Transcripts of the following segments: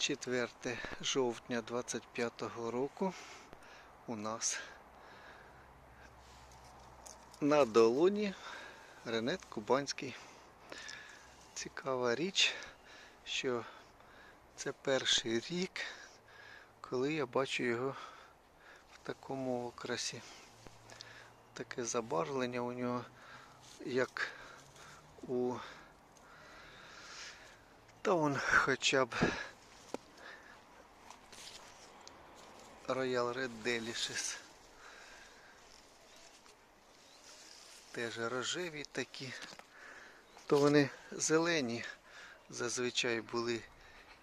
4 жовтня 25-го року у нас на долоні Ренет Кубанський. Цікава річ, що це перший рік, коли я бачу його в такому окрасі. Таке забарвлення у нього, як у та он хоча б Royal Red Delicious. Теж рожеві такі. То вони зелені зазвичай були.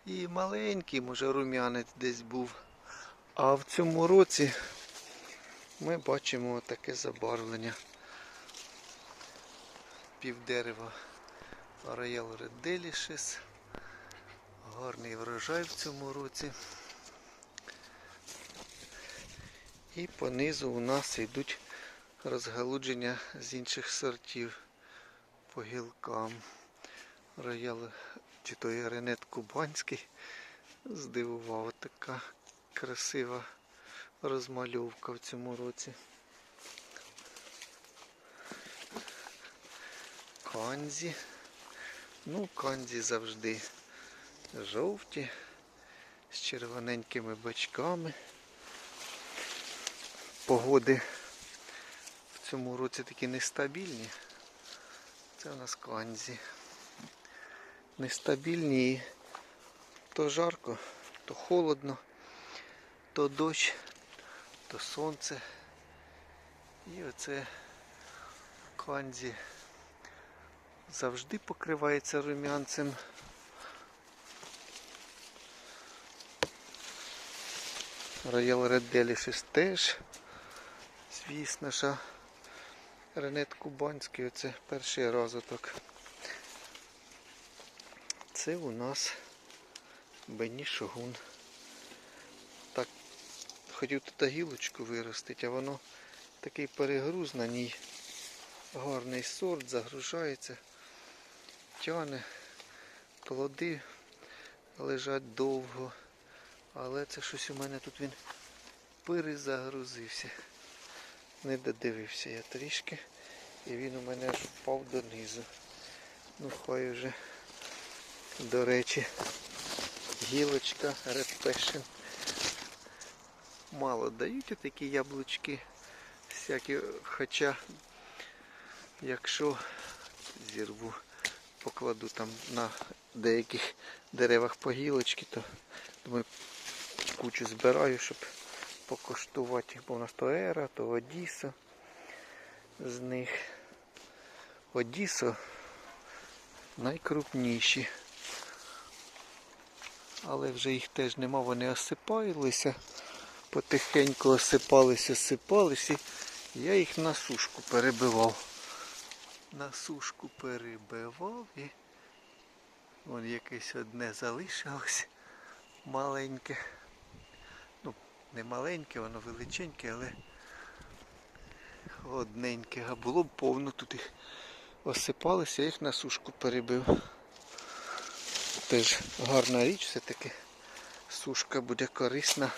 І маленький, може рум'янець десь був. А в цьому році ми бачимо таке забарвлення. Півдерева Royal Red Delicious. Гарний врожай в цьому році. І понизу у нас йдуть розгалудження з інших сортів по гілкам. Роял чи той ренет Кубанський здивував така красива розмальовка в цьому році. Канзі. Ну, канзі завжди жовті, з червоненькими бачками. Погоди в цьому році такі нестабільні. Це у нас канзі. Нестабільні і то жарко, то холодно, то дощ, то сонце. І оце канзі завжди покривається рум'янцем. Royal Red Delicious теж. Звісно ж. Ренет Кубанський, оце перший розвиток. Це у нас Бені Шогун. Так, хотів тут гілочку виростити, а воно такий перегруз на ній. Гарний сорт, загружається, тяне, плоди лежать довго. Але це щось у мене тут він перезагрузився. Не додивився я трішки. І він у мене аж впав донизу. Ну хай вже, до речі, гілочка Red Passion. Мало дають такі яблучки всякі, хоча якщо зірву, покладу там на деяких деревах по гілочки, то думаю, кучу збираю, щоб покуштувати. Бо у нас то Ера, то Одісо з них. Одісо найкрупніші. Але вже їх теж нема, вони осипалися. Потихеньку осипалися, осипалися. Я їх на сушку перебивав. На сушку перебивав і вон якесь одне залишилось маленьке. Не маленьке, воно величеньке, але одненьке. А було б повно тут їх осипалися, я їх на сушку перебив. Теж гарна річ все-таки. Сушка буде корисна.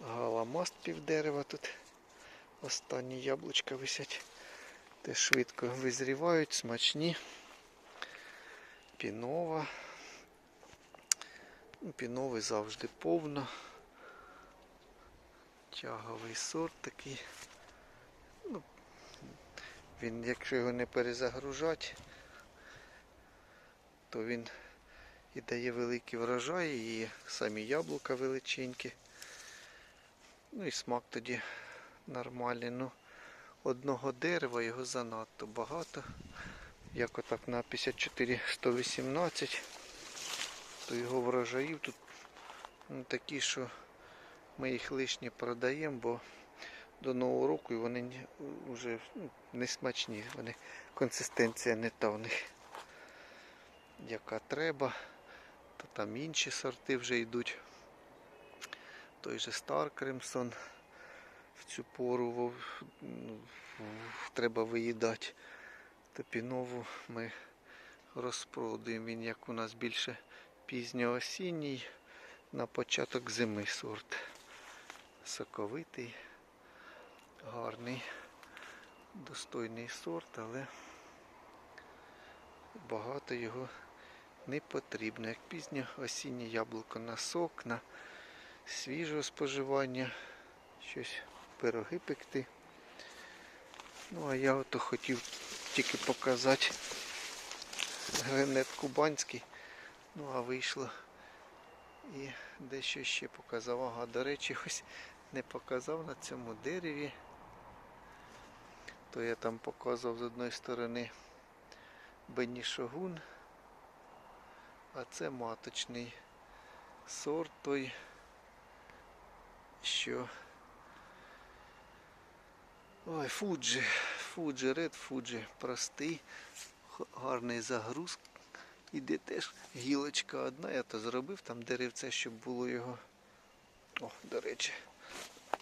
Галамаст півдерева тут. Останні яблучка висять. Теж швидко визрівають, смачні. Пінова. Піновий завжди повно. Тяговий сорт такий. Ну, він, якщо його не перезагружати, то він і дає великий врожай, і самі яблука величенькі. Ну і смак тоді нормальний. Ну, одного дерева його занадто багато. Як отак на 54 118 то його врожаїв тут ну, такі, що ми їх лишні продаємо, бо до нового року вони вже ну, не смачні, вони консистенція не та в них, яка треба, то там інші сорти вже йдуть. Той же Star Crimson в цю пору ну, треба виїдати. Топінову ми розпродуємо. Він як у нас більше пізньоосінній на початок зими сорт. Соковитий, гарний, достойний сорт, але багато його не потрібно. Як пізньо осіннє яблуко на сок, на свіжого споживання, щось пироги пекти. Ну, а я ото хотів тільки показати гранет кубанський. Ну, а вийшло. І дещо ще показав. Ага, до речі, ось не показав на цьому дереві. То я там показував з одної сторони Бенішогун, а це маточний сорт той, що Ой, Фуджі, Фуджі, Ред Фуджі, простий, гарний загруз. Іде теж гілочка одна, я то зробив там деревце, щоб було його. О, до речі,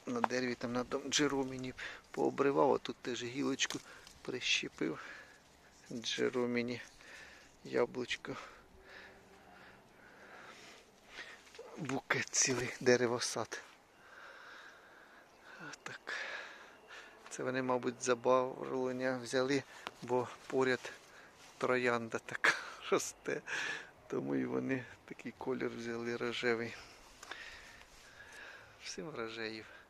на дереві там на джероміні пообривав, а тут теж гілочку прищепив. Джероміні яблучко. Букет цілий деревосад. Так. Це вони, мабуть, забавлення взяли, бо поряд троянда така росте. Тому і вони такий колір взяли рожевий. Всім рожеїв.